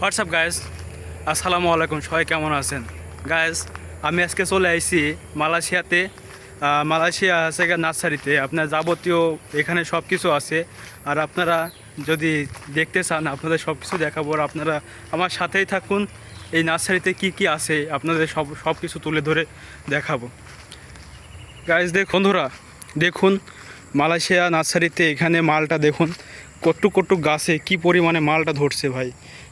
WhatsApp guys আসসালামু আলাইকুম সবাই কেমন আছেন? গাইজ আমি আজকে চলে আইছি মালয়েশিয়াতে। মালয়েশিয়া আছে নার্সারিতে। আপনার যাবতীয় এখানে সব কিছু আছে। আর আপনারা যদি দেখতে চান, আপনাদের সব কিছু দেখাবো। আর আপনারা আমার সাথেই থাকুন। এই নার্সারিতে কি কি আছে, আপনাদের সব সব কিছু তুলে ধরে দেখাবো। গাইজ দেখুন ধরা দেখুন, মালয়েশিয়া নার্সারিতে এখানে মালটা দেখুন। কট্টু কট্টু গাছে কি পরিমাণে মালটা ধরছে ভাই।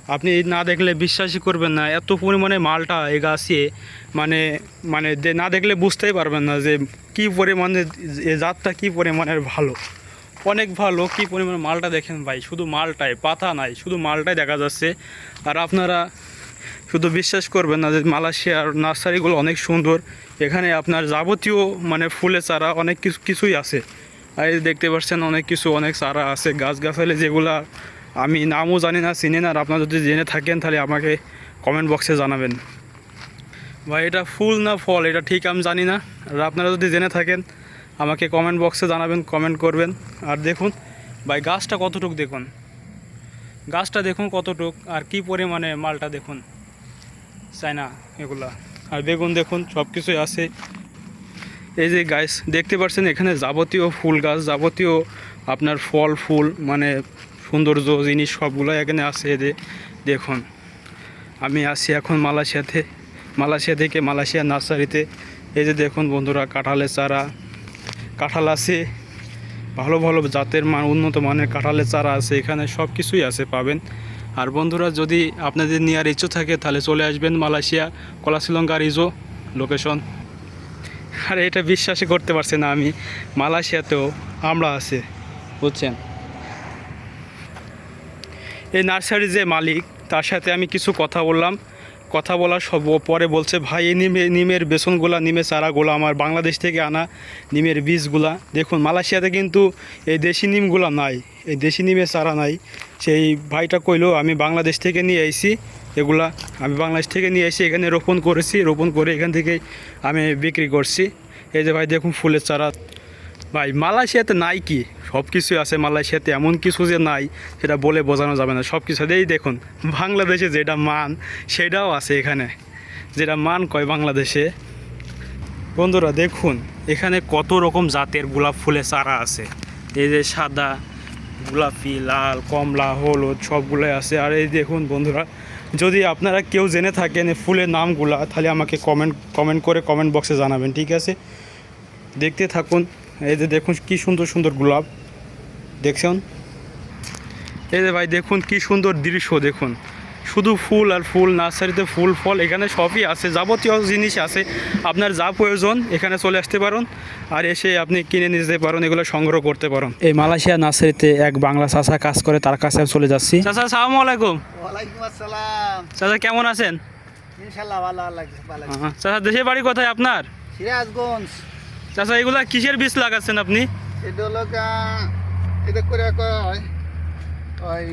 আপনি না দেখলে বিশ্বাসই করবেন না। এত পরিমাণে মালটা এই গাছে মানে মানে না দেখলে বুঝতেই পারবেন না যে কি পরিমাণে, এ জাতটা কী পরিমাণের ভালো। অনেক ভালো, কি পরিমাণে মালটা দেখেন ভাই, শুধু মালটাই, পাতা নাই, শুধু মালটাই দেখা যাচ্ছে। আর আপনারা শুধু বিশ্বাস করবেন না যে মালয়েশিয়ার নার্সারিগুলো অনেক সুন্দর। এখানে আপনার যাবতীয় মানে ফুলের চারা অনেক কিছু, কিছুই আছে। আর দেখতে পাচ্ছেন, অনেক কিছু, অনেক চারা আছে গাছ গাছালি যেগুলা আমি নামও জানি না, চিনি না, আর আপনারা যদি জেনে থাকেন তাহলে আমাকে কমেন্ট বক্সে জানাবেন। ভাই, এটা ফুল না ফল? এটা ঠিক আমি জানি না। আর আপনারা যদি জেনে থাকেন, আমাকে কমেন্ট বক্সে জানাবেন কমেন্ট করবেন। আর দেখুন, ভাই, গাছটা কতটুক দেখুন? গাছটা দেখুন কতটুক, আর কি পরিমাণে মালটা দেখুন? চায়না, এগুলা। আর বেগুন দেখুন সব কিছুই আছে। এই যে গাছ দেখতে পাচ্ছেন, এখানে যাবতীয় ফুল গাছ, যাবতীয় আপনার ফল, ফুল মানে সৌন্দর্য জিনিস সবগুলো এখানে আছে যে দেখুন। আমি আসি এখন মালয়েশিয়াতে, মালয়েশিয়া থেকে মালয়েশিয়া নার্সারিতে। এই যে দেখুন বন্ধুরা, কাঁঠালের চারা। কাঁঠাল আছে, ভালো ভালো জাতের মান, উন্নত মানের কাঁঠালের চারা আছে, এখানে সব কিছুই আছে পাবেন। আর বন্ধুরা, যদি আপনাদের নেওয়ার ইচ্ছু থাকে, তাহলে চলে আসবেন মালয়েশিয়া কলা শ্রীলঙ্কার ইজো লোকেশন। আর, এটা বিশ্বাসই করতে পারছি না আমি, মালয়েশিয়াতেও আমরা আছে, বুঝছেন? এই নার্সারির যে মালিক, তার সাথে আমি কিছু কথা বললাম। কথা বলার সব পরে বলছে, ভাই, এই নিমে, নিমের বেসনগুলা নিমের চারাগুলো আমার বাংলাদেশ থেকে আনা নিমের বীজগুলা। দেখুন, মালয়েশিয়াতে কিন্তু এই দেশি নিমগুলা নাই, এই দেশি নিমের চারা নাই। সেই ভাইটা কইলো, আমি বাংলাদেশ থেকে নিয়ে আইছি এগুলা, আমি বাংলাদেশ থেকে নিয়ে এসে এখানে রোপণ করেছি, রোপণ করে এখান থেকে আমি বিক্রি করছি। এই যে ভাই, দেখুন ফুলের চারা। ভাই, মালয়েশিয়াতে নাই কি? সব কিছুই আছে মালয়েশিয়াতে, এমন কিছু যে নাই, সেটা বলে বোঝানো যাবে না। সব কিছু এই দেখুন, বাংলাদেশে যেটা মান, সেটাও আছে এখানে। যেটা মান কয় বাংলাদেশে? বন্ধুরা, দেখুন, এখানে কত রকম জাতের গোলাপ ফুলের চারা আছে। এই যে সাদা, গোলাপি, লাল, কমলা, হলুদ, সবগুলোই আছে। আর এই দেখুন বন্ধুরা, যদি আপনারা কেউ জেনে থাকেন ফুলের নামগুলা, তাহলে আমাকে কমেন্ট কমেন্ট করে কমেন্ট বক্সে জানাবেন, ঠিক আছে? দেখতে থাকুন। এই যে দেখুন কি সুন্দর সুন্দর গোলাপ। দেখছেন? এই যে ভাই দেখুন কি সুন্দর দৃশ্য দেখুন। শুধু ফুল আর ফুল নার্সারিতে ফুল ফল এখানে সবই আছে। যাবতীয় জিনিস আছে। আপনার যা প্রয়োজন এখানে চলে আসতে পারেন। আর এসে আপনি কিনে নিয়ে যেতে পারেন এগুলো সংগ্রহ করতে পারেন। এই মালয়েশিয়া নার্সারিতে এক বাংলা চাষা কাজ করে তার কাছে চলে যাচ্ছি। চাচা সালামু আলাইকুম। ওয়ালাইকুম আসসালাম। কেমন আছেন? ইনশাল্লাহ ভালো লাগছে ভালো দেশের বাড়ি কোথায় আপনার? সিরাজগঞ্জ। চাচা এগুলা কিসের বীজ লাগাচ্ছেন আপনি? এটা হলো এটা করে কয় ওই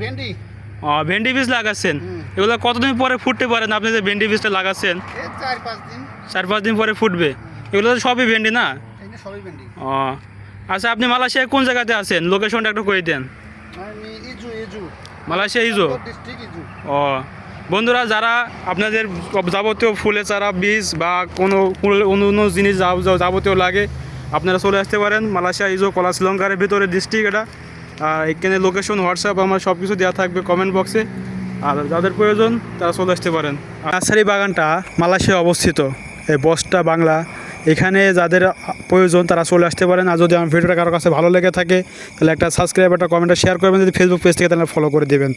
ভেন্ডি। ও ভেন্ডি বীজ লাগাচ্ছেন? এগুলো কতদিন পরে ফুটতে পারেন আপনি যে ভেন্ডি বীজটা লাগাচ্ছেন? চার পাঁচ দিন। চার পাঁচ দিন পরে ফুটবে। এগুলো তো সবই ভেন্ডি না? সবই ভেন্ডি। ও আচ্ছা আপনি মালয়েশিয়ায় কোন জায়গাতে আছেন? লোকেশনটা একটু করে দেন। আমি ইজু ইজু। মালয়েশিয়া ইজো? ডিস্ট্রিক্ট ইজু। ও বন্ধুরা, যারা আপনাদের যাবতীয় ফুলের চারা, বীজ বা কোনো ফুল অন্য অন্য জিনিস যাবতীয় লাগে, আপনারা চলে আসতে পারেন। মালয়েশিয়া, ইজো কলা শ্রীলঙ্কার ভিতরে ডিস্ট্রিক্ট এটা। আর এখানে লোকেশন হোয়াটসঅ্যাপ আমার সব কিছু দেওয়া থাকবে কমেন্ট বক্সে আর যাদের প্রয়োজন, তারা চলে আসতে পারেন। নার্সারি বাগানটা মালয়েশিয়ায় অবস্থিত। এই বসটা বাংলা। এখানে যাদের প্রয়োজন, তারা চলে আসতে পারেন। আর যদি আমার ভিডিওটা কারোর কাছে ভালো লেগে থাকে, তাহলে একটা সাবস্ক্রাইব একটা কমেন্টটা শেয়ার করবেন। যদি ফেসবুক পেজ থেকে, তাহলে ফলো করে দেবেন।